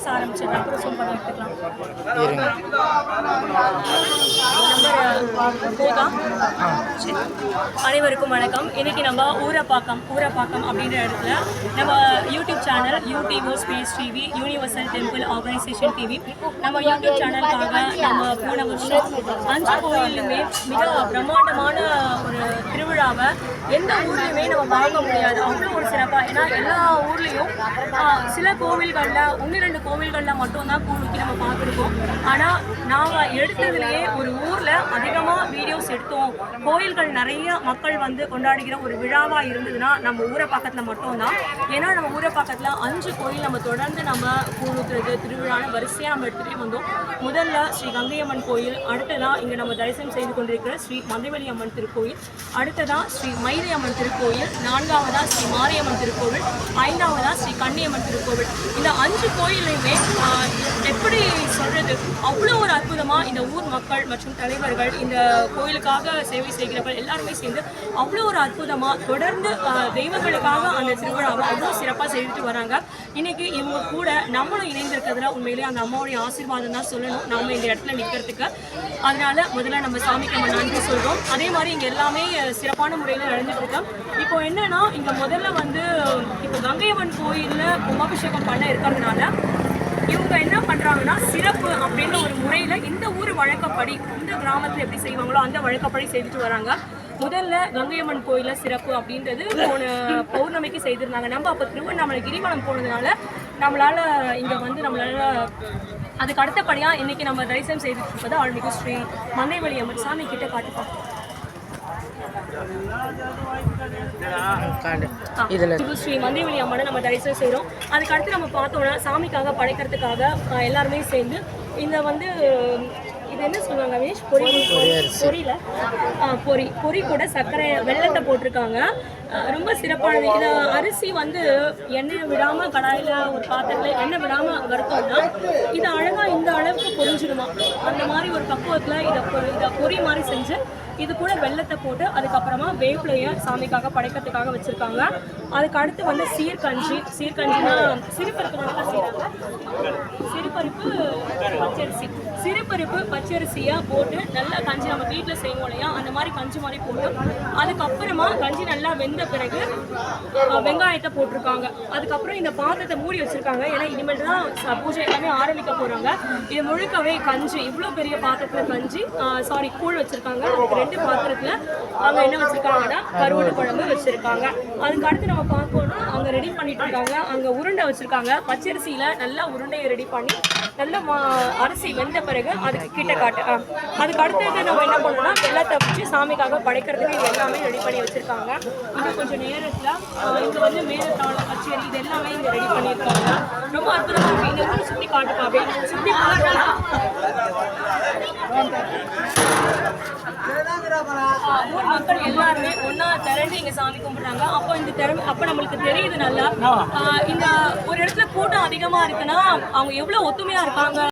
பேச ஆரம்பிச்சிடலாம் அப்புறம் சொல் பண்ணி எடுத்துக்கலாம். போதா. அனைவருக்கும் வணக்கம். இன்னைக்கு நம்ம ஊரப்பாக்கம் ஊரப்பாக்கம் அப்படின்ற இடத்துல நம்ம YouTube channel YouTube space TV universal temple organisation TV நம்ம யூடியூப் சேனலுக்காக நம்ம போன வருஷம் அஞ்சு கோயிலுமே மிக பிரம்மாண்டமான ஒரு திருவிழாவை எந்த ஊர்லையுமே நம்ம பார்க்க முடியாது. அவ்வளோ ஒரு சிறப்பாக ஏன்னா எல்லா ஊர்லேயும் சில கோவில்களில் ஒன்று ரெண்டு கோவில்களில் மட்டும்தான் கூழ் ஊற்றி நம்ம பார்த்துருக்கோம். ஆனால் நாங்கள் எடுத்ததுலேயே ஒரு ஊரில் அதிகமாக வீடியோஸ் எடுத்தோம். கோயில்கள் நிறைய மக்கள் வந்து கொண்டாடுகிற ஒரு விழாவாக இருந்ததுன்னா நம்ம ஊரை பக்கத்தில் மட்டும்தான். ஏன்னா நம்ம ஊரை பக்கத்தில் அஞ்சு கோயில் நம்ம தொடர்ந்து நம்ம கூழ் ஊற்றுறது திருவிழான்னு வரிசையாக நம்ம எடுத்துகிட்டே வந்தோம். முதல்ல ஸ்ரீ கங்கையம்மன் கோயில் அடுத்ததான் இங்கே நம்ம தரிசனம் செய்து கொண்டிருக்கிற ஸ்ரீ மந்தைவெளி அம்மன் திருக்கோயில் அடுத்ததான் ஸ்ரீ மைதை அம்மன் திருக்கோயில் நான்காவதா ஸ்ரீ மாரியம்மன் திருக்கோவில் ஐந்தாவதா ஸ்ரீ கன்னியம்மன் திருக்கோவில். இந்த அஞ்சு கோயிலையும் எல்லாருமே எப்படி சொல்றது? அவ்வளோ ஒரு அற்புதமா இந்த ஊர் மக்கள் மற்றும் தலைவர்கள் இந்த கோயிலுக்காக சேவை செய்கிறவர்கள் எல்லாருமே சேர்ந்து அவ்வளோ ஒரு அற்புதமா தொடர்ந்து தெய்வங்களுக்காக அந்த திருவிழாவை அவ்வளோ சிறப்பாக செய்துட்டு வராங்க. இன்னைக்கு இவங்க கூட நம்மளும் இணைந்திருக்கிறதுல உண்மையிலேயே அந்த அம்மாவுடைய ஆசீர்வாதம் தான் சொல்லணும். நம்ம இந்த இடத்துல நிற்கிறதுக்கு அதனால முதல்ல நம்ம சாமிக்கு நம்ம நன்றி சொல்கிறோம் அதே மாதிரி இங்கே எல்லாமே சிறப்பான முறையில் நடந்துட்டு இருக்கு இப்போ என்னன்னா இங்கே முதல்ல வந்து இப்போ கங்கையம்மன் கோயிலில் கும்பாபிஷேகம் பண்ண இருக்கிறதுனால இவங்க என்ன பண்றாங்கன்னா சிறப்பு அப்படின்ற ஒரு முறையில இந்த ஊர் வழக்கப்படி இந்த கிராமத்துல எப்படி செய்வாங்களோ அந்த வழக்கப்படி செய்துட்டு வராங்க. முதல்ல கங்கையம்மன் கோயில சிறப்பு அப்படின்றது போன பௌர்ணமிக்கு செய்திருந்தாங்க. நம்ம அப்போ திருவண்ணாமலை கிரிவலம் போனதுனால நம்மளால இங்க வந்து நம்மளால அதுக்கு அடுத்தபடியா இன்னைக்கு நம்ம தரிசனம் செய்துட்டு இருப்பது ஆழ்மிகு ஸ்ரீ மந்தைவெளி அம்மன் சாமி கிட்ட காட்டுப்போம் இதில் இது ஸ்ரீ மந்தைவெளி அம்மனை நம்ம தரிசனம் செய்கிறோம் அதுக்கு அடுத்து நம்ம பார்த்தோம்னா சாமிக்காக படைக்கிறதுக்காக எல்லாருமே சேர்ந்து இந்த வந்து இது என்ன சொல்லுவாங்க வினேஷ் பொரி பொரியில பொரி பொரி கூட சர்க்கரை வெள்ளத்தை போட்டிருக்காங்க. ரொம்ப சிறப்பானது இந்த அரிசி வந்து எண்ணெய் விடாமல் கடாயில் ஒரு பாத்திரத்தில் எண்ணெய் விடாமல் வறுத்தோம்னா இது அழகாக இந்த அளவுக்கு பொரிஞ்சிடுமா? அந்த மாதிரி ஒரு பக்குவத்தில் இதை இதை பொரி மாதிரி செஞ்சு இது கூட வெள்ளத்தை போட்டு அதுக்கப்புறமா வேப்பிலைய சாமிக்காக படைக்கிறதுக்காக வச்சுருக்காங்க. அதுக்கு அடுத்து வந்து சீர்கஞ்சி. சீர்கஞ்சினா சிறுபருப்பு நல்லா செய்கிறாங்க சிறுபருப்பு பச்சரிசி. சிறுபருப்பு பச்சரிசியாக போட்டு நல்லா கஞ்சி நம்ம வீட்டில் செய்வோம் இல்லையா? அந்த மாதிரி கஞ்சி மாதிரி போட்டு அதுக்கப்புறமா கஞ்சி நல்லா வெந்த பிறகு வெங்காயத்தை போட்டிருக்காங்க. அதுக்கப்புறம் இந்த பாத்திரத்தை மூடி வச்சிருக்காங்க. ஏன்னா இனிமேல் தான் பூஜை எல்லாமே ஆரம்பிக்க போறாங்க. இது முழுக்கவே கஞ்சி. இவ்வளோ பெரிய பாத்திரத்துல கஞ்சி சாரி கூழ் வச்சிருக்காங்க. அதுக்கு ரெண்டு பாத்திரத்துல அவங்க என்ன வச்சிருக்காங்கன்னா கருவாடு குழம்பு வச்சிருக்காங்க. அதுக்கு அடுத்து நம்ம பார்க்கணும்னா அங்க ரெடி பண்ணிட்டு இருக்காங்க அங்க உருண்டை வச்சிருக்காங்க. பச்சரிசியில நல்லா உருண்டையை ரெடி பண்ணி நல்ல மா- அரிசி வெந்த பிறகு அதுக்கு கிட்ட காட்டு அதுக்கு அடுத்தது நம்ம என்ன பண்ணோம்னா வெள்ளத்தை வச்சு சாமிக்காக படைக்கிறதுக்கு எல்லாமே ரெடி பண்ணி வச்சிருக்காங்க. கொஞ்சம் நேரத்தில் இங்கே வந்து மேலத்தாளம் கச்சேரி இது எல்லாமே இங்கே ரெடி பண்ணியிருக்காங்க ரொம்ப அற்புதமாக இருக்கு. இந்த ஊரை சுற்றி காட்டுப்பா அப்படியே சுற்றி ஊர் மக்கள் எல்லாருமே ஒன்றா திரண்டு இங்கே சாமி கும்பிடுறாங்க. அப்போ இந்த திறமை அப்போ நம்மளுக்கு தெரியுது நல்லா. இந்த ஒரு இடத்துல கூட்டம் அதிகமாக இருக்குன்னா அவங்க எவ்வளோ ஒத்துமையாக இருக்காங்க